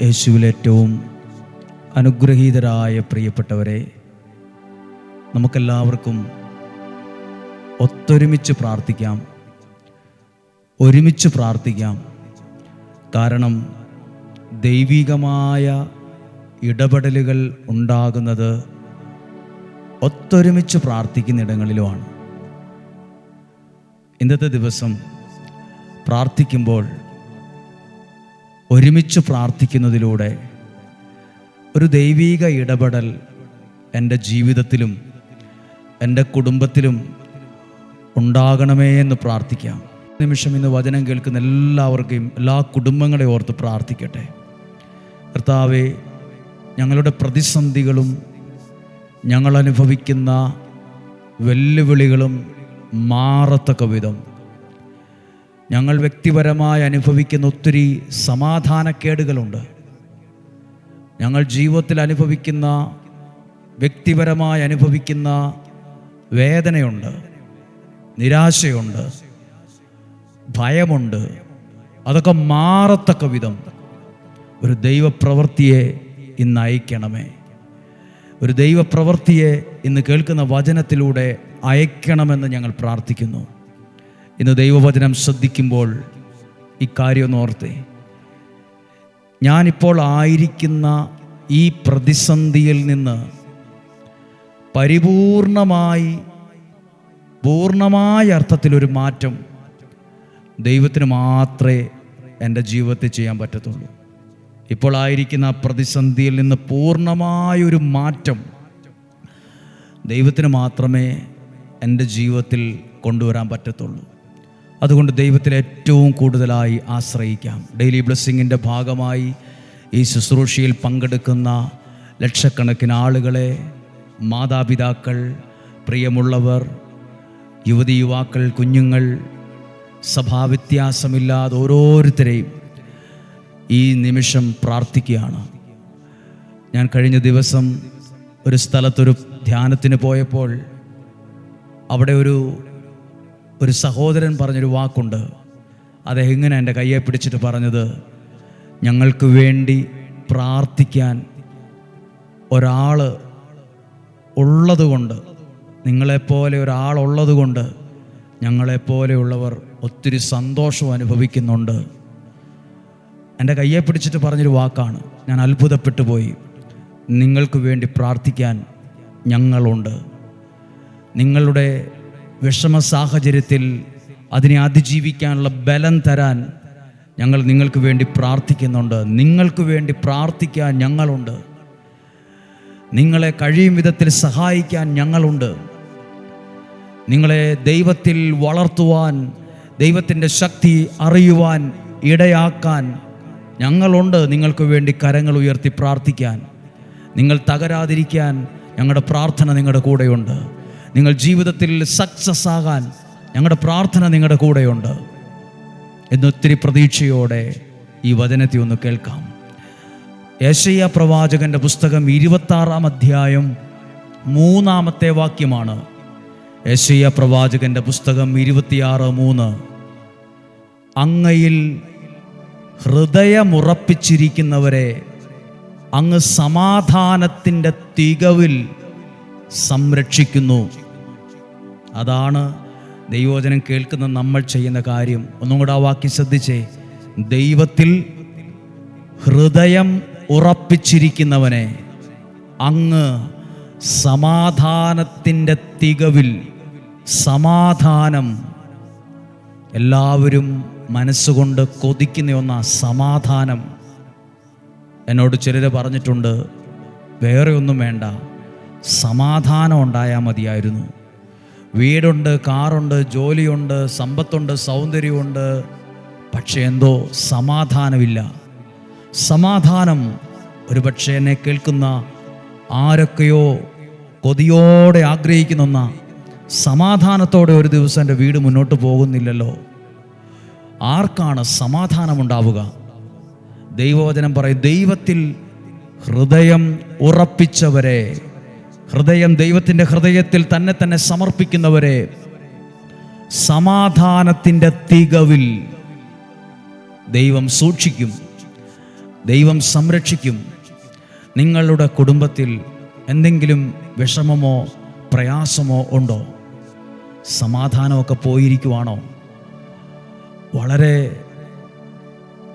യേശുവിൽ ഏറ്റവും അനുഗ്രഹീതരായ പ്രിയപ്പെട്ടവരെ നമുക്കെല്ലാവർക്കും ഒത്തൊരുമിച്ച് പ്രാർത്ഥിക്കാം ഒരുമിച്ച് പ്രാർത്ഥിക്കാം. കാരണം ദൈവികമായ ഇടപെടലുകൾ ഉണ്ടാകുന്നത് ഒത്തൊരുമിച്ച് പ്രാർത്ഥിക്കുന്നിടങ്ങളിലുമാണ് ഇന്നത്തെ ദിവസം പ്രാർത്ഥിക്കുമ്പോൾ ഒരുമിച്ച് പ്രാർത്ഥിക്കുന്നതിലൂടെ ഒരു ദൈവീക ഇടപെടൽ എന്റെ ജീവിതത്തിലും എന്റെ കുടുംബത്തിലും ഉണ്ടാകണമേ എന്ന് പ്രാർത്ഥിക്കാം. നിമിഷം ഇന്ന് വചനം കേൾക്കുന്ന എല്ലാവർക്കും എല്ലാ കുടുംബങ്ങളെ ഓർത്ത് പ്രാർത്ഥിക്കട്ടെ. കർത്താവെ ഞങ്ങളുടെ പ്രതിസന്ധികളും ഞങ്ങൾ അനുഭവിക്കുന്ന വെല്ലുവിളികളും മാറത്തക്ക വിധം ഞങ്ങൾ വ്യക്തിപരമായി അനുഭവിക്കുന്ന ഒത്തിരി സമാധാനക്കേടുകളുണ്ട്. ഞങ്ങൾ ജീവിതത്തിൽ അനുഭവിക്കുന്ന വ്യക്തിപരമായി അനുഭവിക്കുന്ന വേദനയുണ്ട് നിരാശയുണ്ട് ഭയമുണ്ട്. അതൊക്കെ മാറത്തക്ക വിധം ഒരു ദൈവപ്രവൃത്തിയെ ഇന്ന് അയക്കണമേ. ഒരു ദൈവപ്രവൃത്തിയെ ഇന്ന് കേൾക്കുന്ന വചനത്തിലൂടെ അയക്കണമെന്ന് ഞങ്ങൾ പ്രാർത്ഥിക്കുന്നു. ഇന്ന് ദൈവവചനം ശ്രദ്ധിക്കുമ്പോൾ ഇക്കാര്യം ഓർത്തെ. ഞാനിപ്പോൾ ആയിരിക്കുന്ന ഈ പ്രതിസന്ധിയിൽ നിന്ന് പരിപൂർണമായി പൂർണമായ അർത്ഥത്തിലൊരു മാറ്റം ദൈവത്തിന് മാത്രമേ എന്റെ ജീവിതത്തിൽ ചെയ്യാൻ പറ്റത്തുള്ളൂ. ഇപ്പോൾ ആയിരിക്കുന്ന പ്രതിസന്ധിയിൽ നിന്ന് പൂർണമായൊരു മാറ്റം ദൈവത്തിന് മാത്രമേ എന്റെ ജീവിതത്തിൽ കൊണ്ടുവരാൻ പറ്റത്തുള്ളൂ. അതുകൊണ്ട് ദൈവത്തിൽ ഏറ്റവും കൂടുതലായി ആശ്രയിക്കാം. ഡെയിലി ബ്ലെസ്സിങ്ങിന്റെ ഭാഗമായി ഈ ശുശ്രൂഷയിൽ പങ്കെടുക്കുന്ന ലക്ഷക്കണക്കിന് ആളുകളെ മാതാപിതാക്കൾ പ്രിയമുള്ളവർ യുവതി യുവാക്കൾ കുഞ്ഞുങ്ങൾ സഭാവ്യത്യാസമില്ലാതെ ഓരോരുത്തരെയും ഈ നിമിഷം പ്രാർത്ഥിക്കുകയാണ്. ഞാൻ കഴിഞ്ഞ ദിവസം ഒരു സ്ഥലത്തൊരു ധ്യാനത്തിന് പോയപ്പോൾ അവിടെ ഒരു ഒരു സഹോദരൻ പറഞ്ഞൊരു വാക്കുണ്ട്. അദ്ദേഹം ഇങ്ങനെ എന്റെ കയ്യെ പിടിച്ചിട്ട് പറഞ്ഞത് ഞങ്ങൾക്ക് വേണ്ടി പ്രാർത്ഥിക്കാൻ ഒരാൾ ഉള്ളതുകൊണ്ട് നിങ്ങളെപ്പോലെ ഒരാളുള്ളതുകൊണ്ട് ഞങ്ങളെപ്പോലെയുള്ളവർ ഒത്തിരി സന്തോഷം അനുഭവിക്കുന്നുണ്ട്. എന്റെ കയ്യെ പിടിച്ചിട്ട് പറഞ്ഞൊരു വാക്കാണ്. ഞാൻ അത്ഭുതപ്പെട്ടു പോയി. നിങ്ങൾക്ക് വേണ്ടി പ്രാർത്ഥിക്കാൻ ഞങ്ങളുണ്ട്. നിങ്ങളുടെ വിഷമ സാഹചര്യത്തിൽ അതിനെ അതിജീവിക്കാനുള്ള ബലം തരാൻ ഞങ്ങൾ നിങ്ങൾക്ക് വേണ്ടി പ്രാർത്ഥിക്കുന്നുണ്ട്. നിങ്ങൾക്ക് വേണ്ടി പ്രാർത്ഥിക്കാൻ ഞങ്ങളുണ്ട്. നിങ്ങളെ കഴിയും വിധത്തിൽ സഹായിക്കാൻ ഞങ്ങളുണ്ട്. നിങ്ങളെ ദൈവത്തിൽ വളർത്തുവാൻ ദൈവത്തിന്റെ ശക്തി അറിയുവാൻ ഇടയാക്കാൻ ഞങ്ങളുണ്ട്. നിങ്ങൾക്ക് വേണ്ടി കരങ്ങൾ ഉയർത്തി പ്രാർത്ഥിക്കാൻ. നിങ്ങൾ തകരാതിരിക്കാൻ ഞങ്ങളുടെ പ്രാർത്ഥന നിങ്ങളുടെ കൂടെയുണ്ട്. നിങ്ങൾ ജീവിതത്തിൽ സക്സസ് ആകാൻ ഞങ്ങളുടെ പ്രാർത്ഥന നിങ്ങളുടെ കൂടെയുണ്ട് എന്നൊത്തിരി പ്രതീക്ഷയോടെ ഈ വചനത്തെ ഒന്ന് കേൾക്കാം. യേശയ്യ പ്രവാചകന്റെ പുസ്തകം ഇരുപത്താറാം അധ്യായം മൂന്നാമത്തെ വാക്യമാണ്. യേശയ്യ പ്രവാചകന്റെ പുസ്തകം ഇരുപത്തിയാറ് മൂന്ന്. അങ്ങയിൽ ഹൃദയമുറപ്പിച്ചിരിക്കുന്നവരെ അങ്ങ് സമാധാനത്തിന്റെ തികവിൽ സംരക്ഷിക്കുന്നു. അതാണ് ദൈവവചനം കേൾക്കുന്ന നമ്മൾ ചെയ്യുന്ന കാര്യം. ഒന്നും കൂടെ ആ വാക്യം ശ്രദ്ധിച്ചേ. ദൈവത്തിൽ ഹൃദയം ഉറപ്പിച്ചിരിക്കുന്നവനെ അങ്ങ് സമാധാനത്തിന്റെ തികവിൽ സമാധാനം എല്ലാവരും മനസ്സുകൊണ്ട് കൊതിക്കുന്ന ഒന്നാ സമാധാനം. എന്നോട് ചിലർ പറഞ്ഞിട്ടുണ്ട് വേറെ ഒന്നും വേണ്ട. സമാധാനം ഉണ്ടായാൽ മതിയായിരുന്നു. വീടുണ്ട് കാറുണ്ട് ജോലിയുണ്ട് സമ്പത്തുണ്ട് സൗന്ദര്യമുണ്ട്. പക്ഷെ എന്തോ സമാധാനമില്ല. സമാധാനം ഒരുപക്ഷെ എന്നെ കേൾക്കുന്ന ആരൊക്കെയോ കൊതിയോടെ ആഗ്രഹിക്കുന്ന സമാധാനത്തോടെ ഒരു ദിവസം എന്റെ വീട് മുന്നോട്ട് പോകുന്നില്ലല്ലോ. ആർക്കാണ് സമാധാനമുണ്ടാവുക? ദൈവവചനം പറയും ദൈവത്തിൽ ഹൃദയം ഉറപ്പിച്ചവരെ. ഹൃദയം ദൈവത്തിന്റെ ഹൃദയത്തിൽ തന്നെ തന്നെ സമർപ്പിക്കുന്നവരെ സമാധാനത്തിന്റെ തികവിൽ ദൈവം സൂക്ഷിക്കും ദൈവം സംരക്ഷിക്കും. നിങ്ങളുടെ കുടുംബത്തിൽ എന്തെങ്കിലും വിഷമമോ പ്രയാസമോ ഉണ്ടോ? സമാധാനമൊക്കെ പോയിരിക്കുവാണോ? വളരെ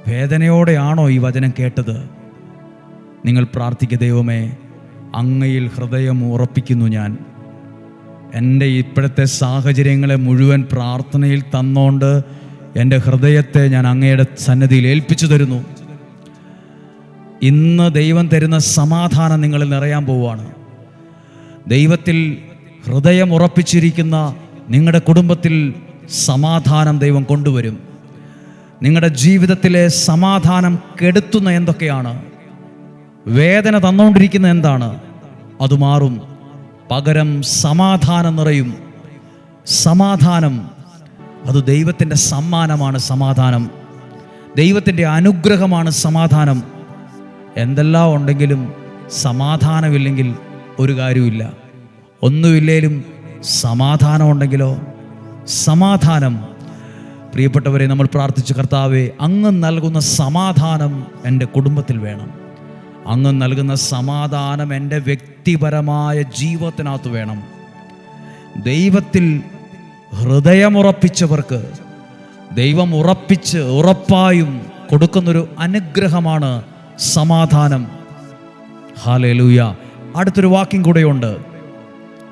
വേദനയോടെയാണോ ഈ വചനം കേട്ടത്? നിങ്ങൾ പ്രാർത്ഥിക്കുക ദൈവമേ അങ്ങയിൽ ഹൃദയം ഉറപ്പിക്കുന്നു ഞാൻ. എന്റെ ഇപ്പോഴത്തെ സാഹചര്യങ്ങളെ മുഴുവൻ പ്രാർത്ഥനയിൽ തന്നോണ്ട് എന്റെ ഹൃദയത്തെ ഞാൻ അങ്ങയുടെ സന്നദ്ധിയിൽ ഏൽപ്പിച്ചു തരുന്നു. ഇന്ന് ദൈവം തരുന്ന സമാധാനം നിങ്ങളിൽ നിറയാൻ പോവുകയാണ്. ദൈവത്തിൽ ഹൃദയം ഉറപ്പിച്ചിരിക്കുന്ന നിങ്ങളുടെ കുടുംബത്തിൽ സമാധാനം ദൈവം കൊണ്ടുവരും. നിങ്ങളുടെ ജീവിതത്തിലെ സമാധാനം കെടുത്തുന്ന എന്തൊക്കെയാണ്? വേദന തന്നുകൊണ്ടിരിക്കുന്ന എന്താണ്? അത് മാറും. പകരം സമാധാനം നിറയും. സമാധാനം അത് ദൈവത്തിന്റെ സമ്മാനമാണ് സമാധാനം. ദൈവത്തിന്റെ അനുഗ്രഹമാണ് സമാധാനം. എന്തെല്ലാം ഉണ്ടെങ്കിലും സമാധാനമില്ലെങ്കിൽ ഒരു കാര്യമില്ല ഒന്നുമില്ലേലും സമാധാനം ഉണ്ടെങ്കിലോ? സമാധാനം. പ്രിയപ്പെട്ടവരെ നമ്മൾ പ്രാർത്ഥിച്ചു കർത്താവെ അങ്ങ് നൽകുന്ന സമാധാനം എന്റെ കുടുംബത്തിൽ വേണം. അങ്ങ് നൽകുന്ന സമാധാനം എന്റെ വ്യക്തിപരമായ ജീവിതത്തിനകത്ത് വേണം. ദൈവത്തിൽ ഹൃദയമുറപ്പിച്ചവർക്ക് ദൈവം ഉറപ്പിച്ച് ഉറപ്പായും കൊടുക്കുന്നൊരു അനുഗ്രഹമാണ് സമാധാനം. ഹാലേലൂയ അടുത്തൊരു വാക്യം കൂടെയുണ്ട്.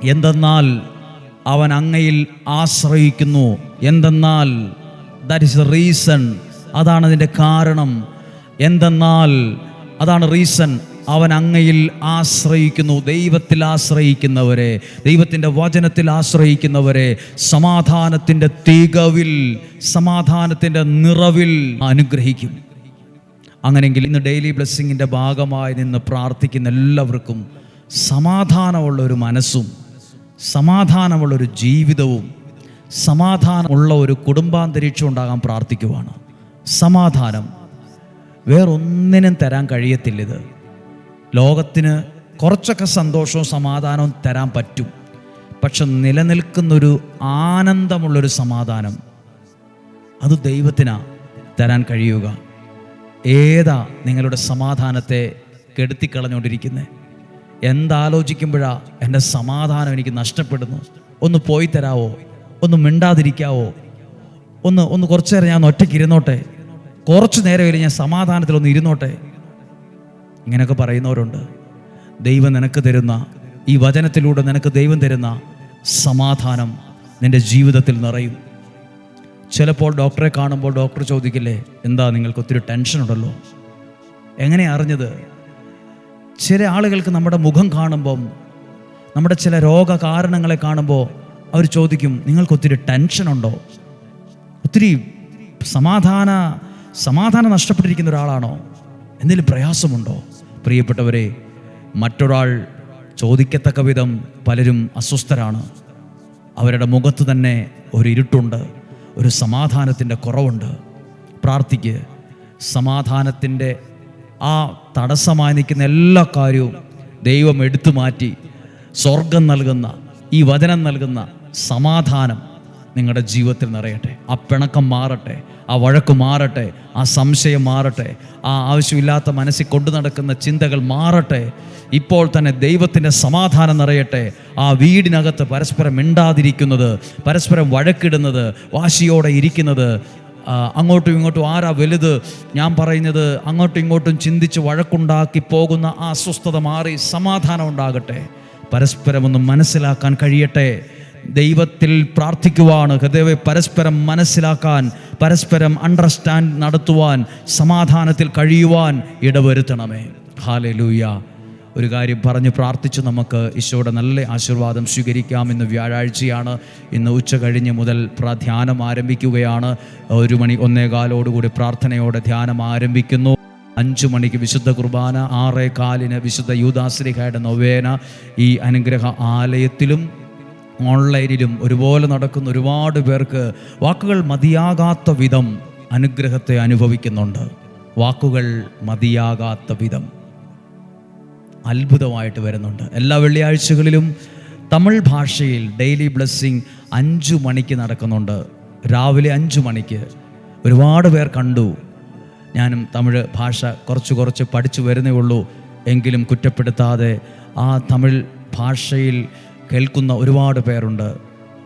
എന്തെന്നാൽ അവൻ അങ്ങയിൽ ആശ്രയിക്കുന്നു. എന്തെന്നാൽ ദാറ്റ് ഇസ് എ റീസൺ അതാണ് അതിന്റെ കാരണം. എന്തെന്നാൽ അതാണ് റീസൺ. അവൻ അങ്ങയിൽ ആശ്രയിക്കുന്നു. ദൈവത്തിൽ ആശ്രയിക്കുന്നവരെ ദൈവത്തിന്റെ വചനത്തിൽ ആശ്രയിക്കുന്നവരെ സമാധാനത്തിന്റെ തികവിൽ സമാധാനത്തിന്റെ നിറവിൽ അനുഗ്രഹിക്കും. അങ്ങനെങ്കിൽ ഇന്ന് ഡെയിലി ബ്ലെസ്സിങ്ങിന്റെ ഭാഗമായി നിന്ന് പ്രാർത്ഥിക്കുന്ന എല്ലാവർക്കും സമാധാനമുള്ള ഒരു മനസ്സും സമാധാനമുള്ള ഒരു ജീവിതവും സമാധാനമുള്ള ഒരു കുടുംബാന്തരീക്ഷം ഉണ്ടാകാൻ പ്രാർത്ഥിക്കുവാണ്. സമാധാനം. വേറൊന്നിനും തരാൻ കഴിയത്തില്ലിത്. ലോകത്തിന് കുറച്ചൊക്കെ സന്തോഷവും സമാധാനവും തരാൻ പറ്റും. പക്ഷെ നിലനിൽക്കുന്നൊരു ആനന്ദമുള്ളൊരു സമാധാനം അത് ദൈവത്തിനാ തരാൻ കഴിയുക. ഏതാ നിങ്ങളുടെ സമാധാനത്തെ കെടുത്തിക്കളഞ്ഞുകൊണ്ടിരിക്കുന്നത് എന്താലോചിക്കുമ്പോഴാ എന്റെ സമാധാനം എനിക്ക് നഷ്ടപ്പെടുന്നു? ഒന്ന് പോയി തരാവോ? ഒന്ന് മിണ്ടാതിരിക്കാവോ? ഒന്ന് ഒന്ന് കുറച്ചു നേരം ഞാൻ ഒറ്റയ്ക്ക് ഇരുന്നോട്ടെ കുറച്ചു നേരമെങ്കിലും ഞാൻ സമാധാനത്തിൽ ഒന്ന് ഇരുന്നോട്ടെ? ഇങ്ങനെയൊക്കെ പറയുന്നവരുണ്ട്. ദൈവം നിനക്ക് തരുന്ന ഈ വചനത്തിലൂടെ നിനക്ക് ദൈവം തരുന്ന സമാധാനം നിന്റെ ജീവിതത്തിൽ നിറയും. ചിലപ്പോൾ ഡോക്ടറെ കാണുമ്പോൾ ഡോക്ടർ ചോദിക്കില്ലേ എന്താ നിങ്ങൾക്ക് ഒത്തിരി ടെൻഷൻ ഉണ്ടല്ലോ? എങ്ങനെ അറിഞ്ഞത്? ചില ആളുകൾക്ക് നമ്മുടെ മുഖം കാണുമ്പം നമ്മുടെ ചില രോഗകാരണങ്ങളെ കാണുമ്പോൾ അവർ ചോദിക്കും നിങ്ങൾക്ക് ഒത്തിരി ടെൻഷനുണ്ടോ ഒത്തിരി സമാധാന സമാധാനം നഷ്ടപ്പെട്ടിരിക്കുന്ന ഒരാളാണോ? എന്തെങ്കിലും പ്രയാസമുണ്ടോ? പ്രിയപ്പെട്ടവരെ മറ്റൊരാൾ ചോദിക്കത്തക്ക വിധം പലരും അസ്വസ്ഥരാണ്. അവരുടെ മുഖത്ത് തന്നെ ഒരു ഇരുട്ടുണ്ട് ഒരു സമാധാനത്തിന്റെ കുറവുണ്ട്. പ്രാർത്ഥിക്ക്. സമാധാനത്തിന്റെ ആ തടസ്സമായി നിൽക്കുന്ന എല്ലാ കാര്യവും ദൈവം എടുത്തു മാറ്റി സ്വർഗം നൽകുന്ന ഈ വചനം നൽകുന്ന സമാധാനം നിങ്ങളുടെ ജീവിതത്തിൽ നിറയട്ടെ. ആ പിണക്കം മാറട്ടെ. ആ വഴക്ക് മാറട്ടെ ആ സംശയം മാറട്ടെ ആ ആവശ്യമില്ലാത്ത മനസ്സിൽ കൊണ്ടു നടക്കുന്ന ചിന്തകൾ മാറട്ടെ. ഇപ്പോൾ തന്നെ ദൈവത്തിന്റെ സമാധാനം നിറയട്ടെ. ആ വീടിനകത്ത് പരസ്പരം മിണ്ടാതിരിക്കുന്നത് പരസ്പരം വഴക്കിടുന്നത് വാശിയോടെ ഇരിക്കുന്നത്. അങ്ങോട്ടും ഇങ്ങോട്ടും ആരാ വലുത്? ഞാൻ പറയുന്നത് അങ്ങോട്ടും ഇങ്ങോട്ടും ചിന്തിച്ച് വഴക്കുണ്ടാക്കി പോകുന്ന ആ അസ്വസ്ഥത മാറി സമാധാനം ഉണ്ടാകട്ടെ. പരസ്പരം ഒന്ന് മനസ്സിലാക്കാൻ കഴിയട്ടെ. ദൈവത്തിൽ പ്രാർത്ഥിക്കുവാണ്. ഹൃദയവെ പരസ്പരം മനസ്സിലാക്കാൻ പരസ്പരം അണ്ടർസ്റ്റാൻഡ് നടത്തുവാൻ സമാധാനത്തിൽ കഴിയുവാൻ ഇടവരുത്തണമേ. ഹാലെ ഒരു കാര്യം പറഞ്ഞ് പ്രാർത്ഥിച്ച് നമുക്ക് ഈശോയുടെ നല്ല ആശീർവാദം സ്വീകരിക്കാം ഇന്ന് വ്യാഴാഴ്ചയാണ്. ഇന്ന് ഉച്ച കഴിഞ്ഞ് മുതൽ ധ്യാനം ആരംഭിക്കുകയാണ്. ഒരു മണി ഒന്നേകാലോടുകൂടി പ്രാർത്ഥനയോടെ ധ്യാനം ആരംഭിക്കുന്നു. അഞ്ചു മണിക്ക് വിശുദ്ധ കുർബാന ആറേ കാലിന് വിശുദ്ധ യൂദാശ്രീഹയുടെ നൊവേന. ഈ അനുഗ്രഹ ആലയത്തിലും ഓൺലൈനിലും ഒരുപോലെ നടക്കുന്ന ഒരുപാട് പേർക്ക് വാക്കുകൾ മതിയാകാത്ത വിധം അനുഗ്രഹത്തെ അനുഭവിക്കുന്നുണ്ട്. വാക്കുകൾ മതിയാകാത്ത വിധം അത്ഭുതമായിട്ട് വരുന്നുണ്ട്. എല്ലാ വെള്ളിയാഴ്ചകളിലും തമിഴ് ഭാഷയിൽ ഡെയിലി ബ്ലെസ്സിങ് അഞ്ചു മണിക്ക് നടക്കുന്നുണ്ട്. രാവിലെ അഞ്ചു മണിക്ക്. ഒരുപാട് പേർ കണ്ടു. ഞാനും തമിഴ് ഭാഷ കുറച്ച് കുറച്ച് പഠിച്ചു വരുന്നേ ഉള്ളൂ. എങ്കിലും കുറ്റപ്പെടുത്താതെ ആ തമിഴ് ഭാഷയിൽ കേൾക്കുന്ന ഒരുപാട് പേരുണ്ട്.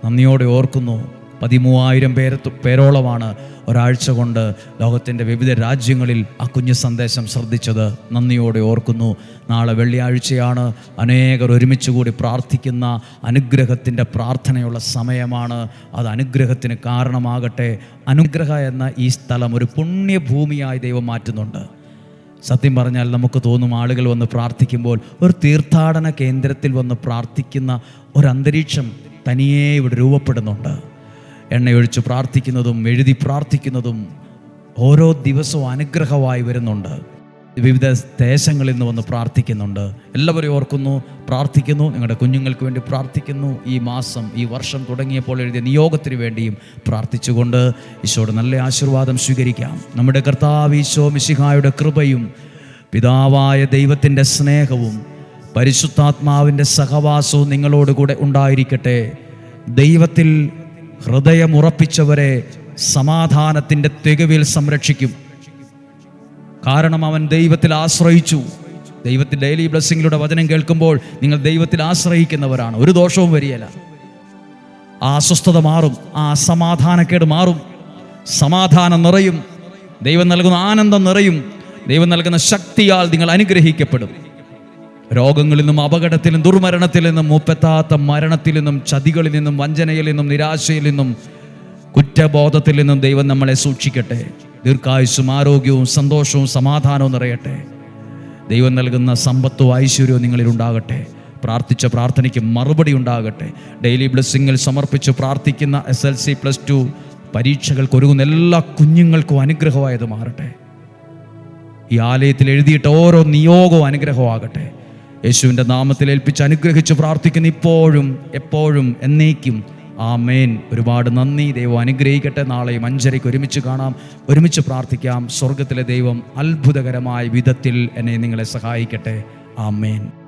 നന്ദിയോടെ ഓർക്കുന്നു. പതിമൂവായിരം പേര് പേരോളമാണ് ഒരാഴ്ച കൊണ്ട് ലോകത്തിന്റെ വിവിധ രാജ്യങ്ങളിൽ ആ കുഞ്ഞു സന്ദേശം ശ്രദ്ധിച്ചത്. നന്ദിയോടെ ഓർക്കുന്നു. നാളെ വെള്ളിയാഴ്ചയാണ് അനേകർ ഒരുമിച്ച് കൂടി പ്രാർത്ഥിക്കുന്ന അനുഗ്രഹത്തിന്റെ പ്രാർത്ഥനയുള്ള സമയമാണ്. അത് അനുഗ്രഹത്തിന് കാരണമാകട്ടെ. അനുഗ്രഹ എന്ന ഈ സ്ഥലം ഒരു പുണ്യഭൂമിയായി ദൈവം മാറ്റുന്നുണ്ട്. സത്യം പറഞ്ഞാൽ നമുക്ക് തോന്നും ആളുകൾ വന്ന് പ്രാർത്ഥിക്കുമ്പോൾ ഒരു തീർത്ഥാടന കേന്ദ്രത്തിൽ വന്ന് പ്രാർത്ഥിക്കുന്ന ഒരന്തരീക്ഷം തനിയേ ഇവിടെ രൂപപ്പെടുന്നുണ്ട്. എണ്ണയൊഴിച്ച് പ്രാർത്ഥിക്കുന്നതും എഴുതി പ്രാർത്ഥിക്കുന്നതും ഓരോ ദിവസവും അനുഗ്രഹമായി വരുന്നുണ്ട്. വിവിധ ദേശങ്ങളിൽ നിന്ന് വന്ന് പ്രാർത്ഥിക്കുന്നുണ്ട്. എല്ലാവരും ഓർക്കുന്നു പ്രാർത്ഥിക്കുന്നു നിങ്ങളുടെ കുഞ്ഞുങ്ങൾക്ക് വേണ്ടി പ്രാർത്ഥിക്കുന്നു. ഈ മാസം ഈ വർഷം തുടങ്ങിയപ്പോൾ എഴുതിയ നിയോഗത്തിന് വേണ്ടിയും പ്രാർത്ഥിച്ചുകൊണ്ട് ഈശോയുടെ നല്ല ആശീർവാദം സ്വീകരിക്കാം. നമ്മുടെ കർത്താവ് ഈശോ മിശിഹായുടെ കൃപയും പിതാവായ ദൈവത്തിന്റെ സ്നേഹവും പരിശുദ്ധാത്മാവിന്റെ സഹവാസവും നിങ്ങളോടുകൂടെ ഉണ്ടായിരിക്കട്ടെ. ദൈവത്തിൽ ഹൃദയമുറപ്പിച്ചവരെ സമാധാനത്തിന്റെ തികവിൽ സംരക്ഷിക്കും. കാരണം അവൻ ദൈവത്തിൽ ആശ്രയിച്ചു. ദൈവത്തിൽ ഡെയിലി ബ്ലെസ്സിങ്ങിലൂടെ വചനം കേൾക്കുമ്പോൾ നിങ്ങൾ ദൈവത്തിൽ ആശ്രയിക്കുന്നവരാണ്. ഒരു ദോഷവും വരികയില്ല. ആ അസ്വസ്ഥത മാറും. ആ അസമാധാനക്കേട് മാറും. സമാധാനം നിറയും. ദൈവം നൽകുന്ന ആനന്ദം നിറയും. ദൈവം നൽകുന്ന ശക്തിയാൽ നിങ്ങൾ അനുഗ്രഹിക്കപ്പെടും. രോഗങ്ങളിൽ നിന്നും അപകടത്തിൽ നിന്നും ദുർമരണത്തിൽ നിന്നും മുപ്പത്താത്ത മരണത്തിൽ നിന്നും ചതികളിൽ നിന്നും വഞ്ചനയിൽ നിന്നും നിരാശയിൽ നിന്നും കുറ്റബോധത്തിൽ നിന്നും ദൈവം നമ്മളെ സൂക്ഷിക്കട്ടെ. ദീർഘായുസ്സും ആരോഗ്യവും സന്തോഷവും സമാധാനവും നിറയട്ടെ. ദൈവം നൽകുന്ന സമ്പത്തും ഐശ്വര്യവും നിങ്ങളിൽ ഉണ്ടാകട്ടെ. പ്രാർത്ഥിച്ച പ്രാർത്ഥനയ്ക്ക് മറുപടി ഉണ്ടാകട്ടെ. ഡെയിലി ബ്ലെസ്സിങ്ങിൽ സമർപ്പിച്ച് പ്രാർത്ഥിക്കുന്ന S L C plus two പരീക്ഷകൾക്ക് ഒരുങ്ങുന്ന എല്ലാ കുഞ്ഞുങ്ങൾക്കും അനുഗ്രഹമായത് മാറട്ടെ. ഈ ആലയത്തിൽ എഴുതിയിട്ട് ഓരോ നിയോഗവും അനുഗ്രഹമാകട്ടെ. യേശുവിന്റെ നാമത്തിൽ ഏൽപ്പിച്ച് അനുഗ്രഹിച്ച് പ്രാർത്ഥിക്കുന്ന ഇപ്പോഴും എപ്പോഴും എന്നേക്കും ആമേൻ. ഒരുപാട് നന്ദി. ദൈവം അനുഗ്രഹിക്കട്ടെ. നാളെയും അഞ്ചരയ്ക്ക് ഒരുമിച്ച് കാണാം. ഒരുമിച്ച് പ്രാർത്ഥിക്കാം. സ്വർഗത്തിലെ ദൈവം അത്ഭുതകരമായ വിധത്തിൽ എന്നെ നിങ്ങളെ സഹായിക്കട്ടെ. ആമേൻ.